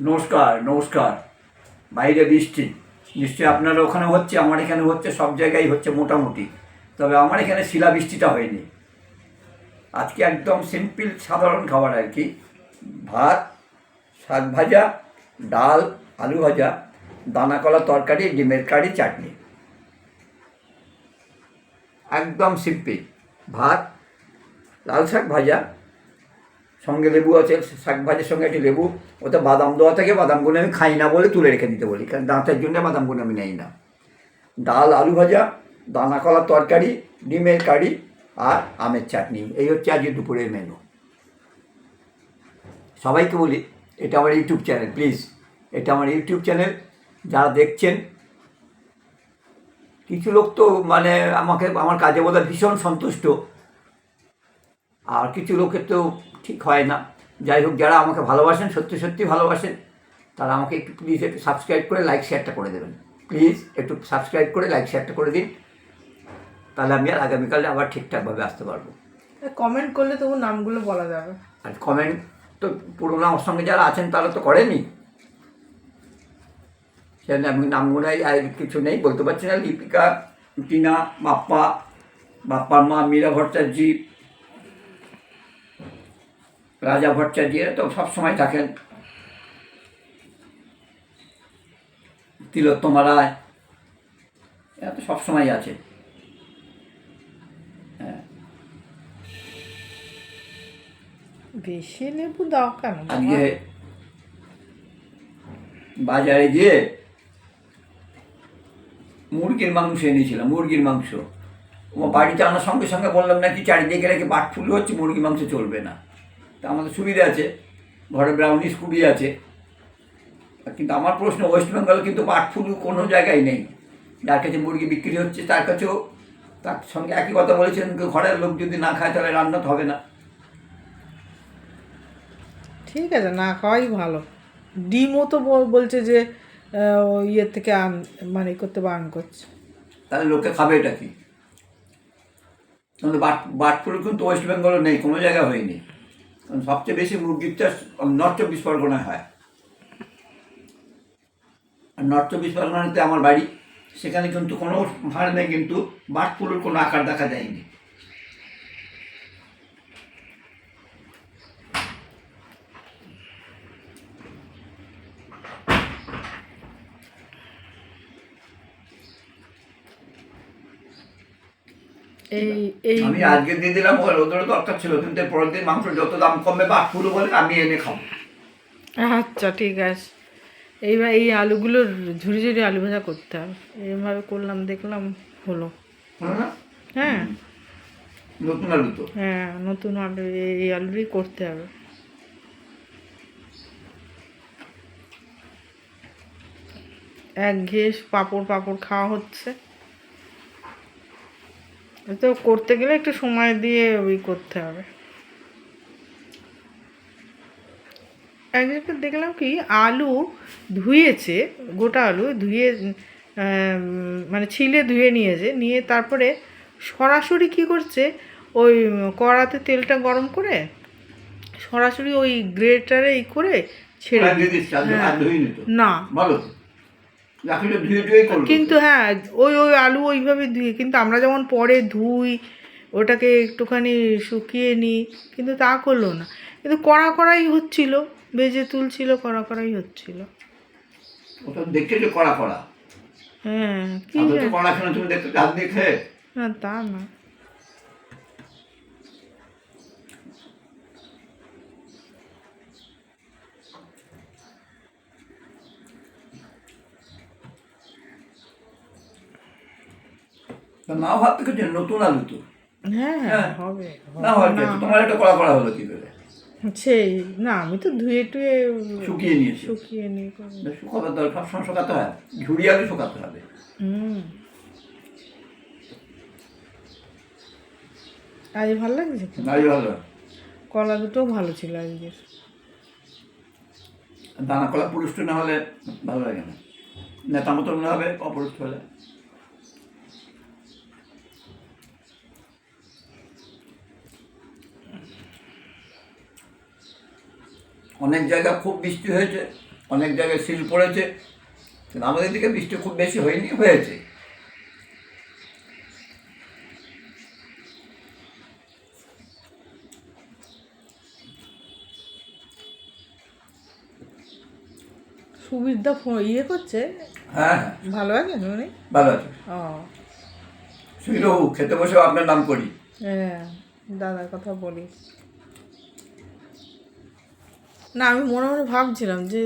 নমস্কার নমস্কার। বাইরে বৃষ্টি। নিশ্চয়ই আপনার ওখানে হচ্ছে, আমার এখানে হচ্ছে, সব জায়গায় হচ্ছে মোটামুটি। তবে আমার এখানে শিলা বৃষ্টিটা হয়নি। আজকে একদম সিম্পল সাধারণ খাবার আর কি। ভাত, শাক ভাজা, ডাল, আলু ভাজা, দানা কলা তরকারি, ডিমের কারি, চাটনি। একদম সিম্পল ভাত, লাল শাক ভাজা সঙ্গে লেবু আছে শাক ভাজির সঙ্গে একটি লেবু, ওতে বাদাম দেওয়া থাকে বাদামগুলো আমি খাই না বলে তুলে রেখে দিতে বলি, কারণ দাঁতের জন্য বাদামগুলো আমি নেই না। ডাল, আলু ভাজা, দানা কলার তরকারি, ডিমের কারি আর আমের চাটনি, এই হচ্ছে আজকে দুপুরের মেনু সবাইকে বলি, এটা আমার ইউটিউব চ্যানেল প্লিজ এটা আমার ইউটিউব চ্যানেল যারা দেখছেন, কিছু লোক তো মানে আমাকে, আমার কাজে বোধহয় ভীষণ সন্তুষ্ট। আর কিছু লোকের তো ঠিক হয় না। যাই হোক যারা আমাকে ভালোবাসেন সত্যি সত্যি ভালোবাসেন তারা আমাকে একটু প্লিজ একটু সাবস্ক্রাইব করে লাইক শেয়ারটা করে দেবেন। প্লিজ একটু সাবস্ক্রাইব করে লাইক শেয়ারটা করে দিন। তাহলে আমি আর আগামীকালে আবার ঠিকঠাকভাবে আসতে পারব। কমেন্ট করলে তবু নামগুলো বলা যাবে। আর কমেন্ট তো পুরোনো আমার সঙ্গে যারা আছেন তারা তো করেনি। সেখানে আমি নামগুলোই আর কিছু নেই বলতে পারছি না। লিপিকা টিনা বাপ্পা বাপ্পার মা মীরা ভট্টাচার্য রাজা ভট্টাচার্য তো সবসময় থাকেন। তিলোত্তমা রায় এরা তো সবসময় আছে। বেশি লেবু দাও কেন আজকে বাজারে গিয়ে মুরগির মাংস এনেছিলাম মুরগির মাংস। ও বাড়িতে আনার সঙ্গে সঙ্গে বললাম নাকি চারিদিকে রেখে বাট ফুল হচ্ছে মুরগি মাংস চলবে না। তা আমাদের সুবিধা আছে। ঘরে ব্রাউনি স্কুবি আছে। কিন্তু আমার প্রশ্ন ওয়েস্ট বেঙ্গল কিন্তু বাট ফুল কোনো জায়গায় নেই। যার কাছে মুরগি বিক্রি হচ্ছে তার কাছেও তার সঙ্গে একই কথা বলেছেন ঘরের লোক যদি না খায় তাহলে রান্না হবে না। ঠিক আছে না খাওয়াই ভালো। ডিমও তো বলছে যে ইয়ের থেকে আন মানে করতে বারণ করছে। তাহলে লোকে খাবে এটা কি? বাট বাট ফুল কিন্তু ওয়েস্ট বেঙ্গলে নেই কোনো জায়গায় হয়নি। সবচেয়ে বেশি মুরগির চাষ নর্থ চব্বিশ পরগনায় হয়। আর নর্থ চব্বিশ পরগনাতে আমার বাড়ি, সেখানে কিন্তু কোনো ফার্মে কিন্তু বার্ড ফ্লুর কোনো আকার দেখা যায়নি। এই এই আমি আজকে দিয়ে দিলাম ওদেরও দরকার ছিল কিন্তু পরের দিন মাংস যত দাম কমবে বাট ফুল বলে আমি এনে খাব। আচ্ছা ঠিক আছে। এইবার এই আলুগুলো ঝুড়ি ঝুড়ি আলু ভাজা করতে হবে। এইভাবে করলাম দেখলাম হলো। হ্যাঁ। নতুন আলু তো? হ্যাঁ নতুন আলু এই- এই আলুরই করতে হবে। এক ঘেস পাঁপড় পাঁপড় খাওয়া হচ্ছে। তো করতে গেলে একটু সময় দিয়ে ওই করতে হবে। একদিকে দেখলাম কি আলু ধুয়েছে গোটা আলু ধুয়ে মানে ছিলে ধুয়ে নিয়েছে নিয়ে তারপরে সরাসরি কি করছে ওই কড়াতে তেলটা গরম করে সরাসরি ওই গ্রেটারে ই করে ছেড়ে হ্যাঁ। না বলো রাখলে ধুয়ে ধুয়ে করব কিন্তু হ্যাঁ ওই ওই আলু ওইভাবে ধুয়ে কিন্তু আমরা যেমন পরে ধুই ওটাকে একটুখানি শুকিয়ে নিই কিন্তু তা করল না। কিন্তু কড়া কড়াই হচ্ছিল ভেজে তুলছিল কড়া কড়াই হচ্ছিল। ওটা দেখছে যে কড়া কড়া। হ্যাঁ কি আমরা কড়া তুমি দেখতে হাত দিয়ে না তা না। তা নাও ভাত দেখেছ নতুন আলু তো। হ্যাঁ হ্যাঁ। হবে না। হয় তোমার একটা কড়া হলো কি করে? সেই না আমি তো ধুয়ে টুয়ে শুকিয়ে নিয়েছি। শুকিয়ে নিয়ে। শুকাবার দরকার সবসময় শুকাতে হয়। ঝুড়ি আলু শুকাতে হবে। হুম। আজ ভালো লাগছে? নাই ভালো কলা দুটোও ভালো ছিল আজকের। দানা কলা পুরুষ্ট না হলে ভালো লাগে না। নেতা মতো মনে হবে অপুরুষ্ট হলে। অনেক জায়গা খুব বৃষ্টি হয়েছে অনেক জায়গায় সিল পড়েছে কিন্তু আমাদের দিকে বৃষ্টি খুব বেশি হয়নি হয়েছে। সুবিধা ইয়ে করছে? হ্যাঁ। ভালো আছে উনি? ভালো আছে। ও। সুবিধু খেতে বসেও আপনার নাম করি। হ্যাঁ দাদার কথা বলি। না আমি মনে মনে ভাবছিলাম যে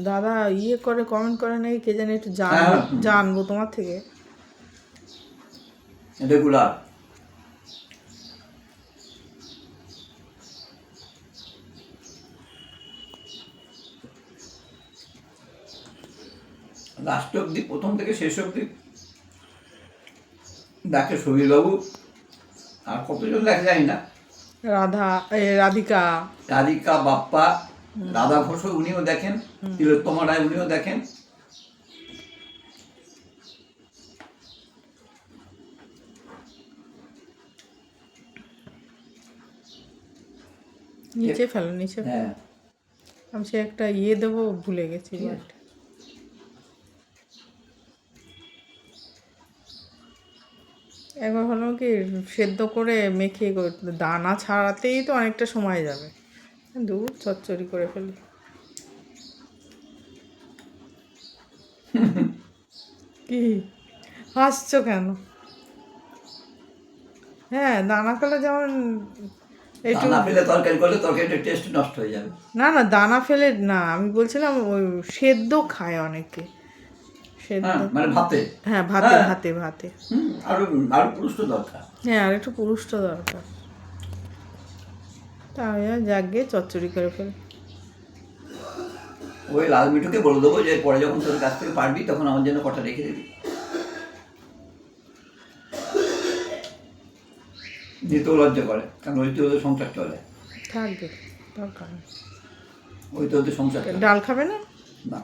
দাদা ইয়ে করে কমেন্ট করে নাকি কে জানি একটু জানব হ্যাঁ। জানব তোমার থেকে। রেগুলার লাস্ট অব্দি প্রথম থেকে শেষ অব্দি ডাকে সুবীরবাবু আর কতজন দেখা যায় না। রাধা রাধিকা। রাধিকা বাপ্পা রাধা ঘোষ উনিও দেখেন তিলোত্তমা রায় উনিও দেখেন। নিচে ফেলো নিচে হ্যাঁ। আমি সে একটা ইয়ে দেবো ভুলে গেছি একবার ভাবলাম কি সেদ্ধ করে মেখে দানা ছাড়াতেই তো অনেকটা সময় যাবে। দূর চচ্চড়ি করে ফেলি। কি? হাসছো কেন? হ্যাঁ দানা ফেলে যেমন একটু না পেলে তরকারি করলে তরকারিটা টেস্ট নষ্ট হয়ে যাবে। না না দানা ফেলে না আমি বলছিলাম ওই সেদ্ধ খায় অনেকে। হ্যাঁ মানে ভাতে? হ্যাঁ ভাতে হ্যাঁ। ভাতে ভাতে। হুম আরও দরকার। হ্যাঁ আর একটু পুরুষটা দরকার। তা আমি গিয়ে চচ্চড়ি করে ফেল। ওই লাল মিঠুকে বলে দেবো যে পরে যখন তোর কাছ থেকে পারবি তখন আমার জন্য কটা রেখে দিবি। নিতেও লজ্জা করে কারণ ওই তো সংসার চলে। থাকবে দরকার ওই তো সংসার ডাল খাবে না? না।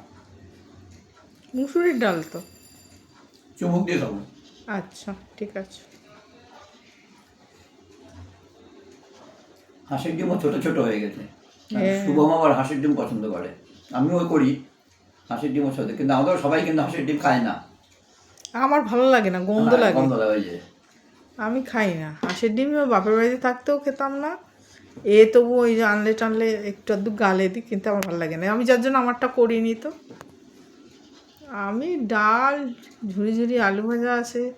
মুসুরির ডাল তো? চুমুক দিয়ে খাব। আচ্ছা ঠিক আছে। হাঁসের ডিমও ছোট ছোট হয়ে গেছে। হ্যাঁ। শুভম আবার হাঁসের ডিম পছন্দ করে। আমিও করি হাঁসের ডিমও সাথে কিন্তু আমাদের সবাই কিন্তু হাঁসের ডিম খায় না। আমার ভালো লাগে না গন্ধ হ্যাঁ, লাগে। গন্ধ লাগে যে। আমি খাই না। হাঁসের ডিম বাপের বাড়িতে থাকতেও খেতাম না। এ তবু ওই যে আনলে টানলে একটু আধটু গালে দিই কিন্তু আমার ভালো লাগে না। আমি যার জন্য আমারটা করিনি তো। আমি ডাল ঝুড়ি ঝুড়ি আলু ভাজা আছে।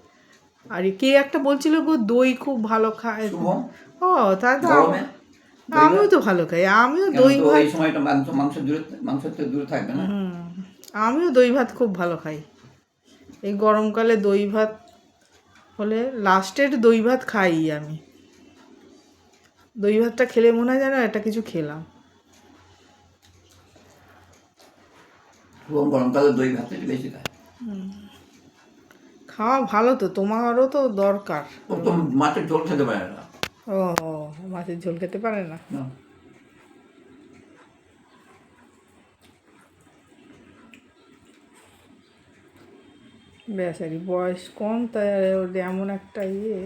আর কে একটা বলছিল গো দই খুব ভালো খায়। ও তাই তো আমিও তো ভালো খাই আমিও দই ভাত এই সময়টা মাংস মাংস দূরে মাংস থেকে দূরে থাকবে না? আমিও দই ভাত খুব ভালো খাই। এই গরমকালে দই ভাত হলে লাস্টের দই ভাত খাই আমি। দই ভাতটা খেলে মনে হয় যেন একটা কিছু খেলাম। গরমকালে দই ভাত বেশি খায়। খাওয়া ভালো তো তোমারও তো দরকার। তো মাছের ঝোল খেতে পারে না। ও মাছের ঝোল খেতে পারে না? বেসারি বেচারি বয়স কম তাই ওর এমন একটা ইয়ে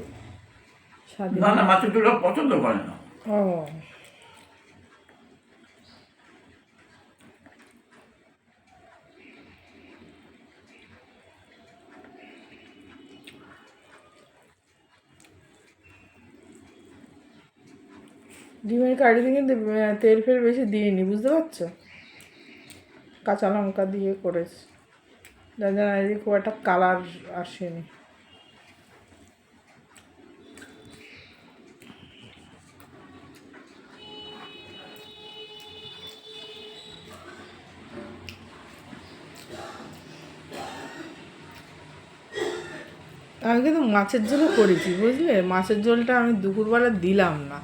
স্বাধীন। না না মাছের ঝোল পছন্দ করে না। ও। ডিমের কারিতে কিন্তু তেল ফেল বেশি দিইনি, বুঝতে পারছ? কাঁচা লঙ্কা দিয়ে করেছি। যার জন্য আর কি খুব একটা কালার আসেনি। আমি কিন্তু মাছের ঝোলও করেছি, বুঝলে? মাছের ঝোলটা আমি দুপুরবেলা দিলাম না।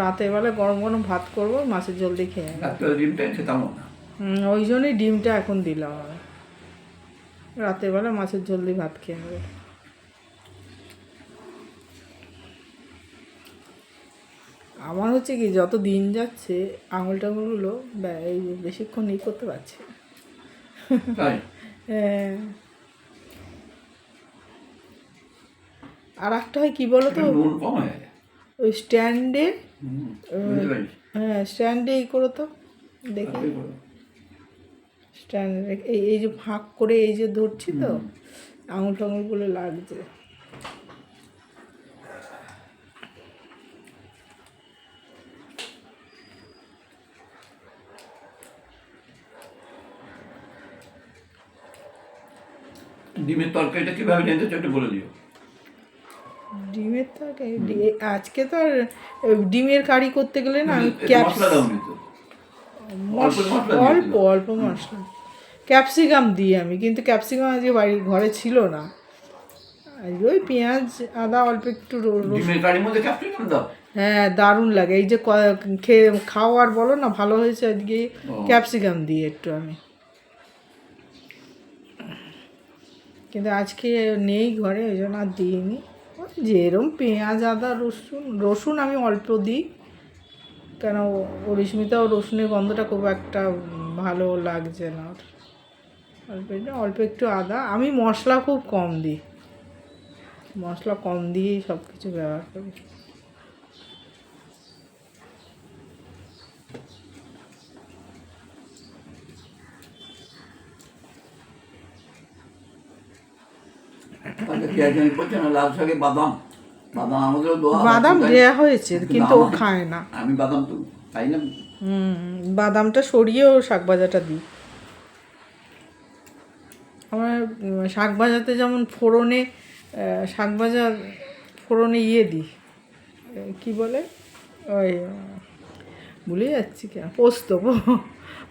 রাতের বেলা গরম গরম ভাত করব মাছের ঝোল দিয়ে খেয়ে। রাত্রে খেতাম না। হুম, ওই জন্যই ডিমটা এখন দিলাম আমি। রাতের বেলা মাছের ঝোল দিয়ে ভাত খেয়ে নেব। আমার হচ্ছে কি যত দিন যাচ্ছে আঙুল টাঙুলগুলো এই বেশিক্ষণ ই করতে পারছি হ্যাঁ। আর একটা হয় কি বলো তো ওই স্ট্যান্ডে হ্যাঁ স্ট্যান্ডে ই করো তো দেখি। স্ট্যান্ড এই এই যে ফাঁক করে এই যে ধরছি তো আঙুল টাঙুলগুলো লাগছে। ডিমের তরকারিটা কীভাবে নিতে একটু বলে দিও। আজকে তো আর ডিমের কারি করতে গেলে না তো অল্প অল্প মশলা। ক্যাপসিকাম দিই আমি কিন্তু ক্যাপসিকাম আজকে বাড়ির ঘরে ছিল না। ওই পেঁয়াজ আদা অল্প একটু ক্যাপসিকাম হ্যাঁ দারুণ লাগে। এই যে খেয়ে খাওয়ার বলো না ভালো হয়েছে আজকে। ক্যাপসিকাম দিই একটু আমি। কিন্তু আজকে নেই ঘরে ওই জন্য আর দিইনি। যেরম পেঁয়াজ, আদা, রসুন রসুন আমি অল্প দিই। কেন অরিস্মিতাও রসুনের গন্ধটা খুব একটা ভালো লাগছে না। অল্প অল্প একটু আদা। আমি মশলা খুব কম দিই। মশলা কম দিয়েই সব কিছু ব্যবহার করি তাহলে পেঁয়াজ আমি বলছে না লাল বাদাম। বাদাম আমাদেরও বাদাম দেয়া হয়েছে কিন্তু ও খায় না। আমি বাদাম তো খাই না। হুম বাদামটা সরিয়েও শাক ভাজাটা দিই। আমার শাক ভাজাতে যেমন ফোড়নে শাক ভাজা ফোড়নে ইয়ে দিই। কি বলে? ওই ভুলে যাচ্ছি কেন পোস্ত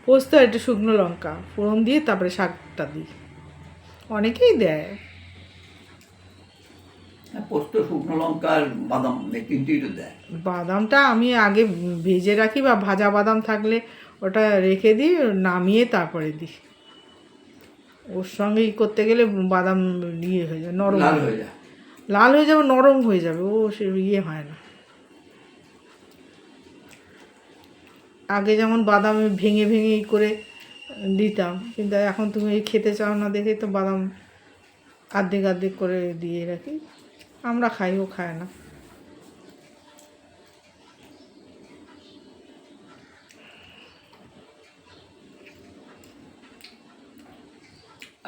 পোস্ত আর একটু শুকনো লঙ্কা। ফোড়ন দিয়ে তারপরে শাকটা দিই। অনেকেই দেয়। পোস্ত শুকনো লঙ্কা আর বাদাম এই তিনটেই তো দেয়। বাদামটা আমি আগে ভেজে রাখি বা ভাজা বাদাম থাকলে ওটা রেখে দিই নামিয়ে তারপরে দিই। ওর সঙ্গে ই করতে গেলে বাদাম ইয়ে হয়ে যায় নরম লাল হয়ে হয়ে যায়। লাল হয়ে যাবে নরম হয়ে যাবে ও সে ইয়ে হয় না। আগে যেমন বাদাম ভেঙে ভেঙে ই করে দিতাম কিন্তু এখন তুমি খেতে চাও না দেখে তো বাদাম আর্ধেক আর্ধেক করে দিয়ে রাখি। আমরা খাই, ও খায় না।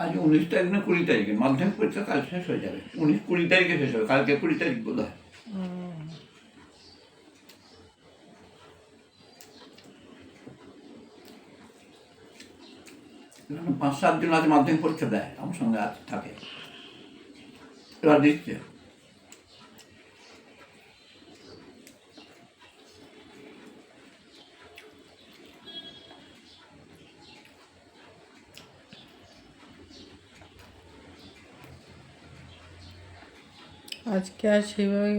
আজ উনিশ তারিখ না কুড়ি তারিখে? মাধ্যমিক পরীক্ষা কাল শেষ হয়ে যাবে। উনিশ কুড়ি তারিখে শেষ হবে, কালকে কুড়ি তারিখ বোধ হয়। পাঁচ সাতজন আজ মাধ্যমিক পরীক্ষা দেয়, আমার সঙ্গে আজ থাকে। এবার দিচ্ছে। আজকে আর সেভাবে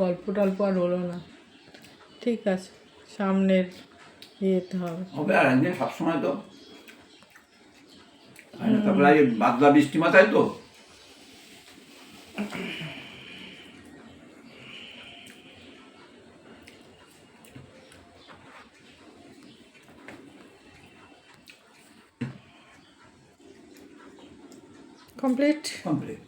গল্প টল্প আর হলো না। ঠিক আছে সামনের ইয়েতে হবে। হবে আর একদিন সবসময় তো। তারপরে বাদলা বৃষ্টি মাথায় তো। কমপ্লিট? কমপ্লিট।